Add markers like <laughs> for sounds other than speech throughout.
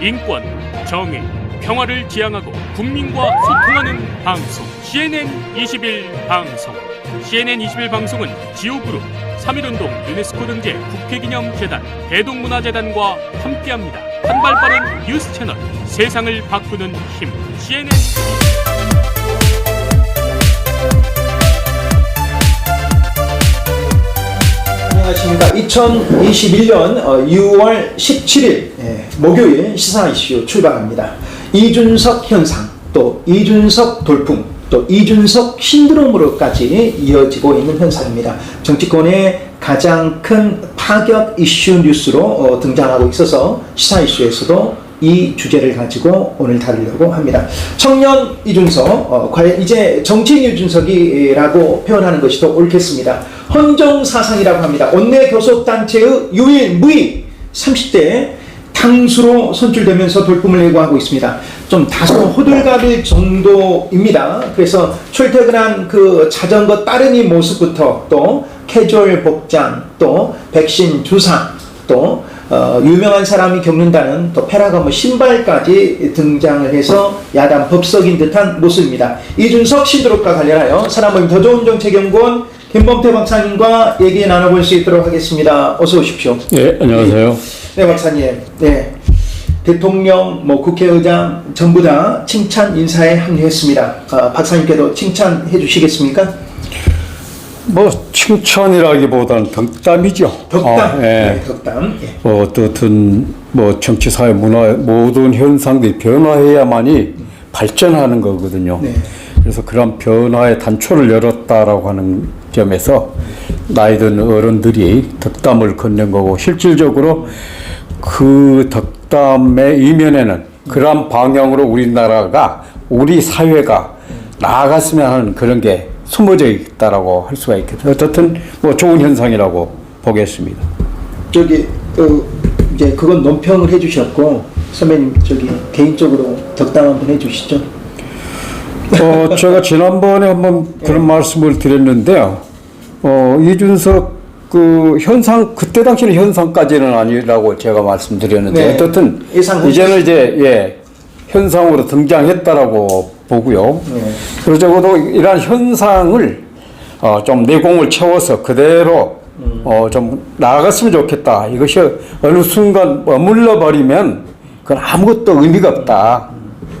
인권, 정의, 평화를 지향하고 국민과 소통하는 방송 CNN 21 방송 CNN 21 방송은 지오그룹 3.1운동 유네스코 등재 국회기념재단 대동문화재단과 함께합니다. 한 발 빠른 뉴스 채널 세상을 바꾸는 힘 CNN 안녕하십니까. 2021년 6월 17일 목요일 시사 이슈 출발합니다. 이준석 현상, 또 이준석 돌풍, 또 이준석 신드롬으로까지 이어지고 있는 현상입니다. 정치권의 가장 큰 파격 이슈 뉴스로 어, 등장하고 있어서 시사 이슈에서도 이 주제를 가지고 오늘 다루려고 합니다. 청년 이준석, 어, 과연 이제 정치인 이준석이라고 표현하는 것이 더 옳겠습니다. 헌정 사상이라고 합니다. 원내 교섭단체의 유일무이 30대 당수로 선출되면서 돌풍을 예고하고 있습니다. 좀 다소 호들갑일 정도입니다. 그래서 출퇴근한 그 자전거 따르니 모습부터 또 캐주얼 복장, 또 백신 주사, 또 어, 유명한 사람이 겪는다는 또 페라가모 신발까지 등장을 해서 야단 법석인 듯한 모습입니다. 이준석 시드롭과 관련하여 사람은 더 좋은 정책연구원 김범태 박사님과 얘기 나눠볼 수 있도록 하겠습니다. 어서 오십시오. 예, 안녕하세요. 네, 박사님. 네. 대통령, 뭐 국회의장 전부 다 칭찬 인사에 합류했습니다. 아, 박사님께도 칭찬해 주시겠습니까? 뭐 칭찬이라기보다는 덕담이죠. 덕담. 어, 예. 네, 덕담. 예. 뭐 어떻든 뭐 정치 사회 문화 모든 현상들이 변화해야만이 발전하는 거거든요. 네. 그래서 그런 변화의 단초를 열었다라고 하는 점에서 나이 든 어른들이 덕담을 건넨 거고 실질적으로 그 덕담의 이면에는 그런 방향으로 우리나라가 우리 사회가 나아갔으면 하는 그런 게 숨어져 있다라고 할 수가 있겠죠. 어쨌든 뭐 좋은 현상이라고 보겠습니다. 저기 그 이제 그건 논평을 해주셨고 선배님 저기 개인적으로 덕담 한번 해주시죠. 어, 제가 지난번에 한번 그런 말씀을 드렸는데요. 어, 이준석 그 현상 그때 당시는 현상까지는 아니라고 제가 말씀드렸는데 네. 어쨌든 예상 이제는 이제 예 현상으로 등장했다라고 보고요. 네. 그리고 적어도 이러한 현상을 어, 좀 내공을 채워서 그대로 어, 좀 나아갔으면 좋겠다. 이것이 어느 순간 머물러 버리면 그건 아무것도 의미가 없다.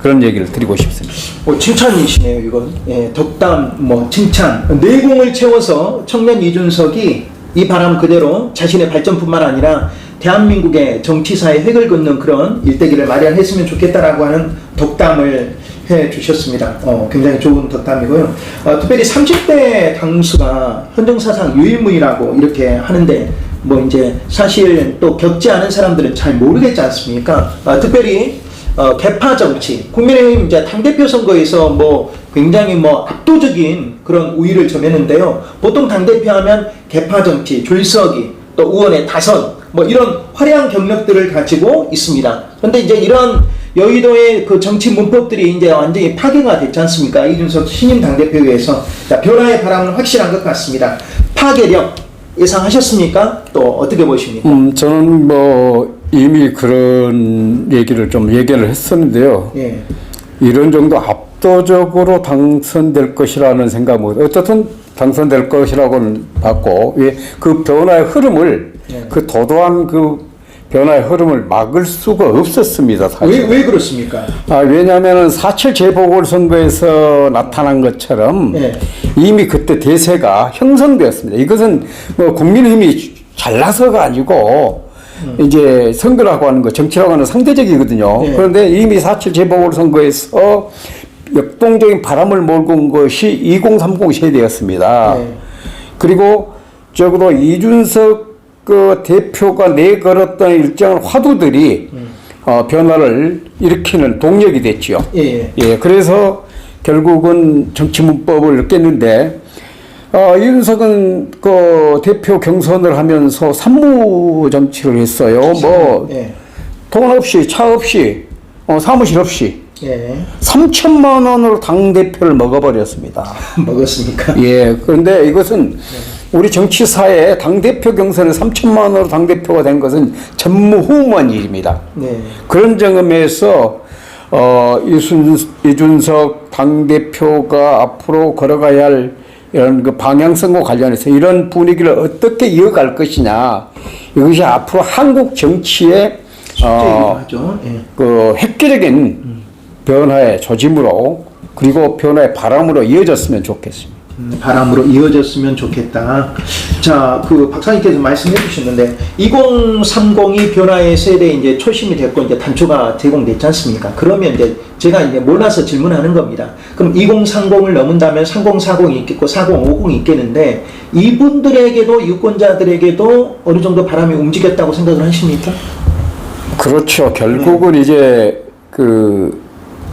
그런 얘기를 드리고 싶습니다. 뭐 칭찬이시네요 이건. 예, 덕담 뭐 칭찬 내공을 채워서 청년 이준석이 이 바람 그대로 자신의 발전뿐만 아니라 대한민국의 정치사에 획을 긋는 그런 일대기를 마련했으면 좋겠다라고 하는 덕담을 해 주셨습니다. 어, 굉장히 좋은 덕담이고요. 어, 특별히 30대 당수가 헌정사상 유일무이라고 이렇게 하는데 뭐 이제 사실 또 겪지 않은 사람들은 잘 모르겠지 않습니까? 어, 특별히 어, 개파 정치, 국민의힘 이제 당대표 선거에서 뭐 굉장히 뭐 압도적인 그런 우위를 점했는데요. 보통 당대표 하면 개파 정치, 줄서기, 또 의원의 다선, 뭐 이런 화려한 경력들을 가지고 있습니다. 그런데 이제 이런 여의도의 그 정치 문법들이 이제 완전히 파괴가 됐지 않습니까? 이준석 신임 당대표에 의해서. 자, 변화의 바람은 확실한 것 같습니다. 파괴력 예상하셨습니까? 또 어떻게 보십니까? 음, 저는 뭐 이미 그런 얘기를 좀 얘기를 했었는데요. 예. 이런 정도 압도적으로 당선될 것이라는 생각은 어쨌든 당선될 것이라고는 봤고 예, 그 변화의 흐름을 네. 그 도도한 그 변화의 흐름을 막을 수가 없었습니다. 왜, 사실. 왜 그렇습니까? 아, 왜냐하면 4.7 재보궐선거에서 나타난 것처럼 네. 이미 그때 대세가 형성되었습니다. 이것은 뭐 국민의힘이 잘나서가 아니고 이제 선거라고 하는 거 정치라고 하는 상대적이거든요. 네. 그런데 이미 4.7 재보궐선거에서 역동적인 바람을 몰고 온 것이 2030 세대였습니다. 네. 그리고 적어도 이준석 그 대표가 내걸었던 일정한 화두들이 어, 변화를 일으키는 동력이 됐지요. 예, 예. 예, 그래서 결국은 정치 문법을 깼는데 어, 이준석은 그 대표 경선을 하면서 산무 정치를 했어요. 뭐 예. 돈 없이 차 없이 어, 사무실 없이 예. 3천만 원으로 당 대표를 먹어버렸습니다. <laughs> 먹었습니까? 예, 그런데 이것은 우리 정치사에 당 대표 경선에 3천만 원으로 당 대표가 된 것은 전무후무한 일입니다. 네. 그런 점에서 어, 이순, 이준석 당 대표가 앞으로 걸어가야 할 이런 그 방향성과 관련해서 이런 분위기를 어떻게 이어갈 것이냐 이것이 앞으로 한국 정치의 어, 하죠. 예. 그 획기적인 변화의 조짐으로 그리고 변화의 바람으로 이어졌으면 좋겠습니다. 음, 바람으로 이어졌으면 좋겠다. 자, 그 박사님께서 말씀해 주셨는데 2030이 변화의 세대 이제 초심이 됐고 이제 단초가 제공됐지 않습니까? 그러면 이제 제가 이제 몰라서 질문하는 겁니다. 그럼 2030을 넘은다면 3040이 있겠고 4050이 있겠는데 이분들에게도 유권자들에게도 어느 정도 바람이 움직였다고 생각을 하십니까? 그렇죠. 결국은 이제 그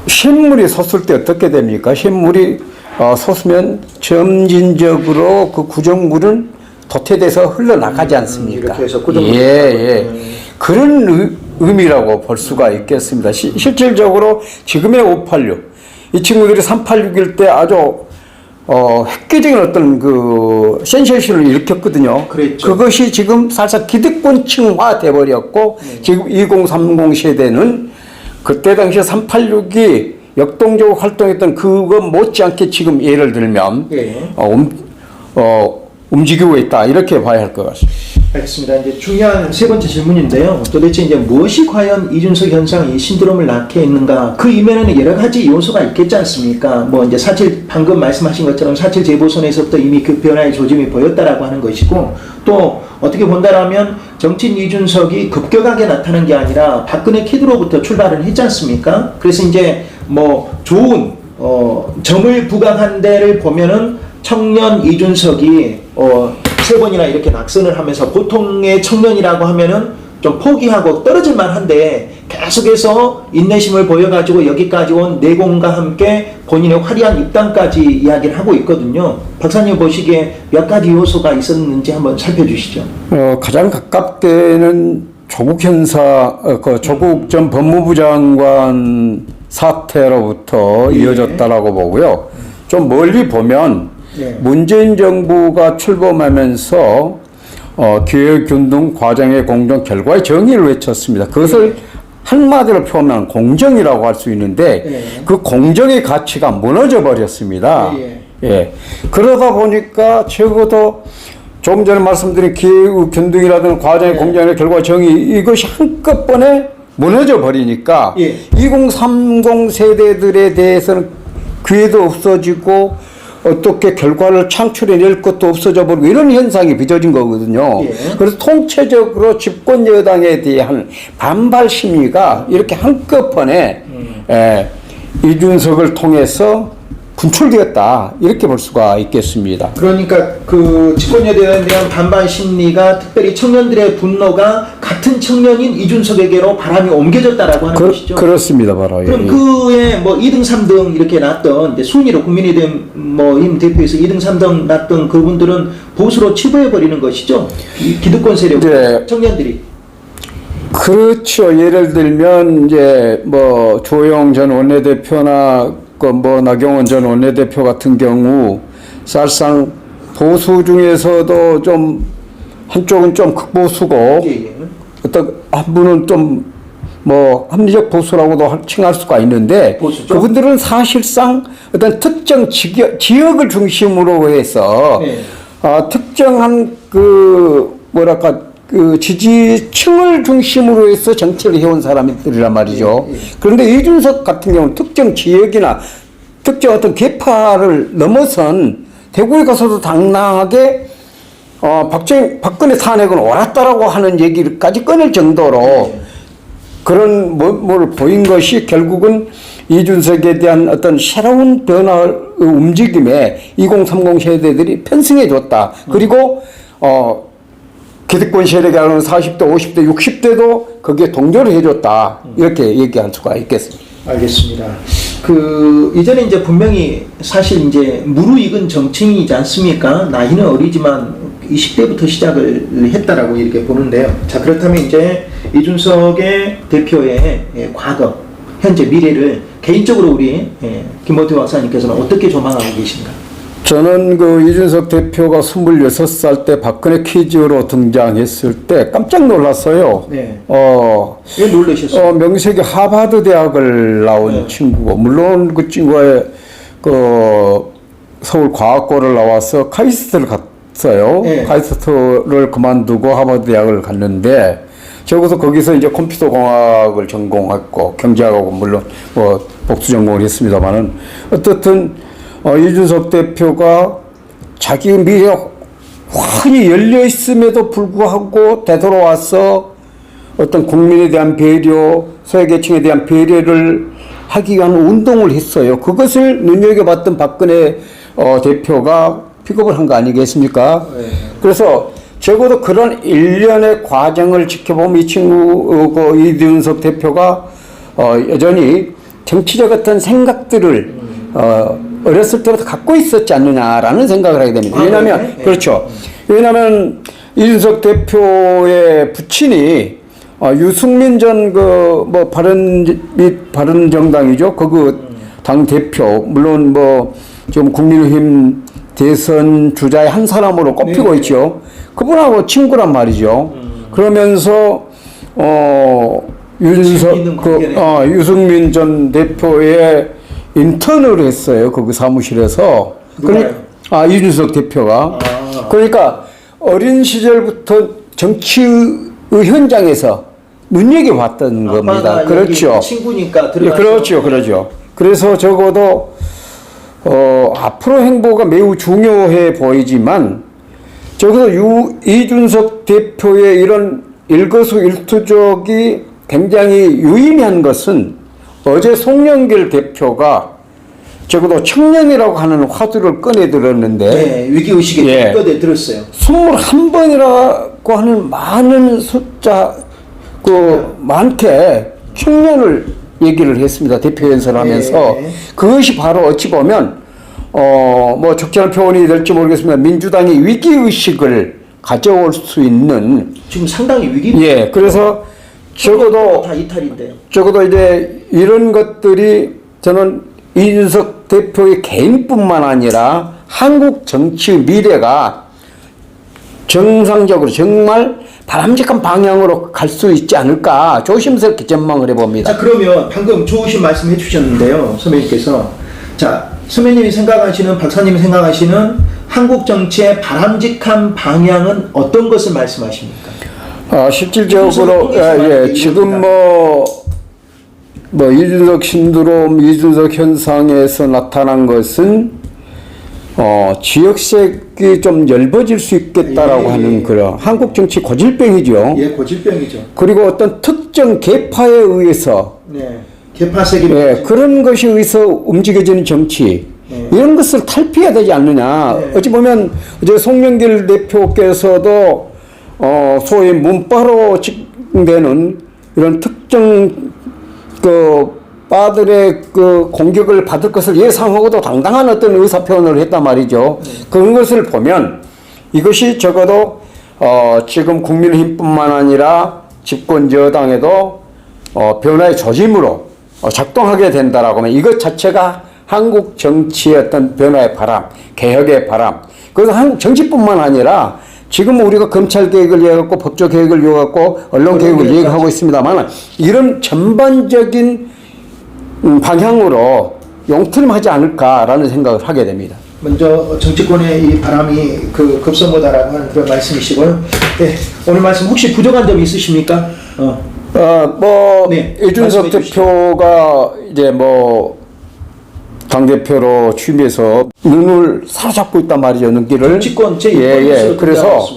신물이 섰을 때 어떻게 됩니까? 신물이 어, 섰으면 점진적으로 그 구정물은 도태돼서 흘러나가지 않습니까? 이렇게 해서 구정물이 예, 예. 그런 의, 의미라고 볼 수가 있겠습니다. 시, 실질적으로 지금의 586, 이 친구들이 386일 때 아주 어, 획기적인 어떤 그 센세이션을 일으켰거든요. 그랬죠. 그것이 지금 살짝 기득권층화 돼버렸고 지금 2030 세대는 그때 당시에 386이 역동적으로 활동했던 그거 못지않게 지금 예를 들면 예. 어, 움, 어, 움직이고 있다 이렇게 봐야 할 것 같습니다. 알겠습니다. 이제 중요한 세 번째 질문인데요. 도대체 이제 무엇이 과연 이준석 현상이 신드롬을 낳게 했는가? 그 이면에는 여러 가지 요소가 있겠지 않습니까? 뭐 이제 사실 방금 말씀하신 것처럼 사실 재보선에서부터 이미 그 변화의 조짐이 보였다라고 하는 것이고 또 어떻게 본다라면 정치인 이준석이 급격하게 나타난 게 아니라 박근혜 키드로부터 출발을 했지 않습니까? 그래서 이제 뭐 좋은 어, 점을 부각한 데를 보면은 청년 이준석이 어, 세 번이나 이렇게 낙선을 하면서 보통의 청년이라고 하면은 좀 포기하고 떨어질 만한데 계속해서 인내심을 보여가지고 여기까지 온 내공과 함께 본인의 화려한 입당까지 이야기를 하고 있거든요. 박사님 보시기에 몇 가지 요소가 있었는지 한번 살펴주시죠. 어, 가장 가깝게는 조국 현사, 어, 그 조국 전 법무부 장관 사태로부터 예. 이어졌다라고 보고요. 좀 멀리 보면 예. 문재인 정부가 출범하면서 어, 기획균등 과정의 공정 결과의 정의를 외쳤습니다. 그것을 한마디로 표현하면 공정이라고 할 수 있는데 예. 그 공정의 가치가 무너져 버렸습니다. 예, 예. 그러다 보니까 적어도 조금 전에 말씀드린 기후 균등이라든 과정의 예. 공정의 결과 정의 이것이 한꺼번에 무너져 버리니까 예. 2030 세대들에 대해서는 기회도 없어지고 어떻게 결과를 창출해낼 것도 없어져 버리고 이런 현상이 빚어진 거거든요. 예. 그래서 통체적으로 집권 여당에 대한 반발 심리가 이렇게 한꺼번에 음. 에, 이준석을 통해서 분출되었다 이렇게 볼 수가 있겠습니다. 그러니까 그 집권여대에 대한 반반 심리가 특별히 청년들의 분노가 같은 청년인 이준석에게로 바람이 옮겨졌다라고 하는 그, 것이죠. 그렇습니다, 바로. 예, 그럼 예. 그의 뭐 2등, 3등 이렇게 났던 순위로 국민의힘 뭐임 대표에서 2등, 3등 났던 그분들은 보수로 치부해 버리는 것이죠. 이 기득권 세력 네. 청년들이 그렇죠. 예를 들면 이제 뭐 조영 전 원내대표나 그뭐 나경원 전 원내대표 같은 경우 사실상 보수 중에서도 좀 한쪽은 좀 극보수고 예, 예. 어떤 한 분은 좀 뭐 합리적 보수라고도 할- 칭할 수가 있는데 보수죠. 그분들은 사실상 어떤 특정 지역, 지역을 중심으로 해서 네. 아, 특정한 그 뭐랄까 그 지지층을 중심으로 해서 정치를 해온 사람들이란 말이죠. 예, 예. 그런데 이준석 같은 경우는 특정 지역이나 특정 어떤 계파를 넘어선 대구에 가서도 당당하게 어, 박정, 박근혜 탄핵은 옳았다라고 하는 얘기까지 꺼낼 정도로 네. 그런 뭐, 뭘 보인 것이 결국은 이준석에 대한 어떤 새로운 변화 움직임에 2030 세대들이 편승해 줬다. 그리고 어 기득권 세력이라는 40대, 50대, 60대도 거기에 동조를 해줬다. 이렇게 얘기할 수가 있겠습니다. 알겠습니다. 그 이전에 이제 분명히 사실 이제 무르익은 정치인이지 않습니까? 나이는 어리지만 20대부터 시작을 했다라고 이렇게 보는데요. 자 그렇다면 이제 이준석의 대표의 예, 과거, 현재, 미래를 개인적으로 우리 예, 김모태 박사님께서는 어떻게 조망하고 계신가? 저는 그 이준석 대표가 26살 때 박근혜 퀴즈로 등장했을 때 깜짝 놀랐어요. 네. 어, 왜 놀라셨어요? 어, 명색이 하버드 대학을 나온 네. 친구고, 물론 그 친구의 그 서울 과학고를 나와서 카이스트를 갔어요. 네. 카이스트를 그만두고 하버드 대학을 갔는데, 적어서 거기서 이제 컴퓨터 공학을 전공했고, 경제학하고 물론 뭐 복수 전공을 했습니다만은, 어떻든, 어, 이준석 대표가 자기 미래 환히 열려 있음에도 불구하고 되돌아와서 어떤 국민에 대한 배려, 소외계층에 대한 배려를 하기 위한 운동을 했어요. 그것을 눈여겨봤던 박근혜 어, 대표가 픽업을 한 거 아니겠습니까? 그래서 적어도 그런 일련의 과정을 지켜보면 이 친구, 어, 그 이준석 대표가 어, 여전히 정치적 어떤 생각들을 어, 어렸을 때부터 갖고 있었지 않느냐라는 생각을 하게 됩니다. 아, 왜냐하면 네, 네. 그렇죠. 왜냐하면 이준석 대표의 부친이 어, 유승민 전 그 뭐 바른 및 바른 정당이죠. 그당 대표 물론 뭐 지금 국민의힘 대선 주자의 한 사람으로 꼽히고 네. 있죠. 그분하고 친구란 말이죠. 그러면서 어 윤석 재미있는 그. 어, 유승민 전 대표의 인턴을 했어요. 그 사무실에서. 그러니- 아 이준석 대표가. 아. 그러니까 어린 시절부터 정치의 현장에서 눈여겨 봤던 겁니다. 그렇죠. 친구니까 예, 들어가서 그렇죠, 그렇죠. 그래서 적어도 어, 앞으로 행보가 매우 중요해 보이지만 적어도 유, 이준석 대표의 이런 일거수일투족이 굉장히 유의미한 것은 어제 송영길 대표가 적어도 청년이라고 하는 화두를 꺼내 들었는데 네, 위기 의식에 예. 뼈대 들었어요. 21번이라고 하는 많은 숫자 그 많게 청년을 얘기를 했습니다. 대표 연설을 하면서 네. 그것이 바로 어찌 보면 어뭐 적절한 표현이 될지 모르겠습니다. 민주당이 위기 의식을 가져올 수 있는 지금 상당히 위기. 예 그래서 적어도 다 이탈인데요. 적어도 이제 이런 것들이 저는 이준석 대표의 개인뿐만 아니라 한국 정치 미래가 정상적으로 정말 바람직한 방향으로 갈 수 있지 않을까 조심스럽게 전망을 해봅니다. 자 그러면 방금 좋으신 말씀 해주셨는데요, 선배님께서 자 선배님이 생각하시는 박사님이 생각하시는 한국 정치의 바람직한 방향은 어떤 것을 말씀하십니까? 아, 실질적으로 예, 예, 지금 뭐, 뭐 이준석 신드롬, 이준석 현상에서 나타난 것은 어, 지역색이 좀 엷어질 수 있겠다라고 예, 예, 하는 예. 그런 한국 정치 고질병이죠. 예, 고질병이죠. 그리고 어떤 특정 계파에 의해서 네, 개파색이 예, 그런 것에 의해서 움직여지는 정치 네. 이런 것을 탈피해야 되지 않느냐. 네. 어찌 보면 이제 송영길 대표께서도 어, 소위 문바로 직되는 이런 특정 그 빠들의 그 공격을 받을 것을 예상하고도 당당한 어떤 의사 표현을 했단 말이죠. 그런 것을 보면 이것이 적어도 어, 지금 국민의힘뿐만 아니라 집권 여당에도 어, 변화의 조짐으로 어, 작동하게 된다라고 하면 이것 자체가 한국 정치의 어떤 변화의 바람, 개혁의 바람. 그래서 한국 정치뿐만 아니라 지금 우리가 검찰 개혁을 얘기하고 법조 개혁을 얘기하고 언론 개혁을. 얘기하고 있습니다만 이런 전반적인 음, 방향으로 용트림하지 않을까라는 생각을 하게 됩니다. 먼저 정치권의 이 바람이 그 급선무다라고 하는 그런 말씀이시고요. 네, 오늘 말씀 혹시 부족한 점이 있으십니까? 어, 어, 뭐, 네, 이준석. 대표가 이제 뭐, 당대표로 취임해서 눈을 사로잡고 있단 말이죠, 눈길을. 정치권 제 예, 예. 그래서.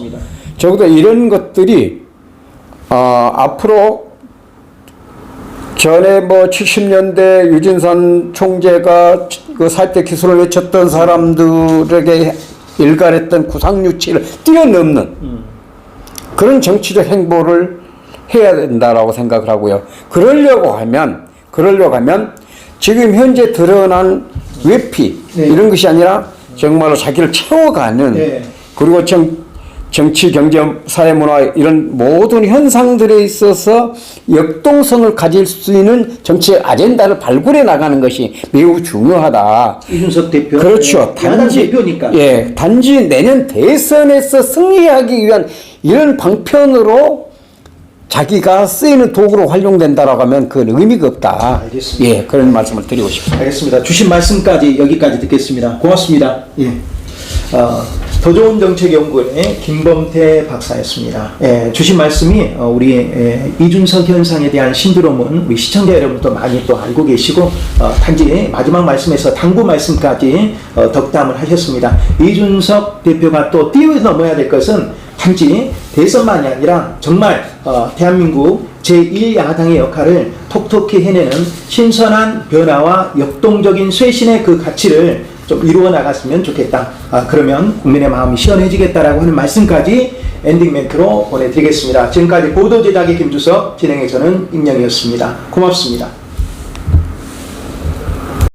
적어도 이런 것들이, 아, 앞으로 전에 뭐 70년대 유진산 총재가 그 사태 기술을 외쳤던 사람들에게 일갈했던 구상유치를 뛰어넘는 그런 정치적 행보를 해야 된다라고 생각을 하고요. 그러려고 하면, 그러려고 하면 지금 현재 드러난 외피 네. 이런 것이 아니라 정말로 자기를 채워가는 네. 그리고 정, 정치, 경제, 사회, 문화 이런 모든 현상들에 있어서 역동성을 가질 수 있는 정치 아젠다를 발굴해 나가는 것이 매우 중요하다. 이준석 대표 그렇죠. 예, 야당 대표니까 예, 단지 내년 대선에서 승리하기 위한 이런 방편으로 자기가 쓰이는 도구로 활용된다라고 하면 그건 의미가 없다. 알겠습니다. 예, 그런 말씀을 드리고 싶습니다. 알겠습니다. 주신 말씀까지 여기까지 듣겠습니다. 고맙습니다. 예. 어, 더 좋은 정책 연구원의 김범태 박사였습니다. 예, 주신 말씀이 어, 우리 예, 이준석 현상에 대한 신드롬은 우리 시청자 여러분도 많이 또 알고 계시고 어, 단지 마지막 말씀에서 당부 말씀까지 어, 덕담을 하셨습니다. 이준석 대표가 또 뛰어넘어야 될 것은 단지 대선만이 아니라 정말 어, 대한민국 제1야당의 역할을 톡톡히 해내는 신선한 변화와 역동적인 쇄신의 그 가치를 좀 이루어 나갔으면 좋겠다. 아, 그러면 국민의 마음이 시원해지겠다라고 하는 말씀까지 엔딩 멘트로 보내드리겠습니다. 지금까지 보도 제작의 김주석, 진행의 저는 임영이었습니다. 고맙습니다.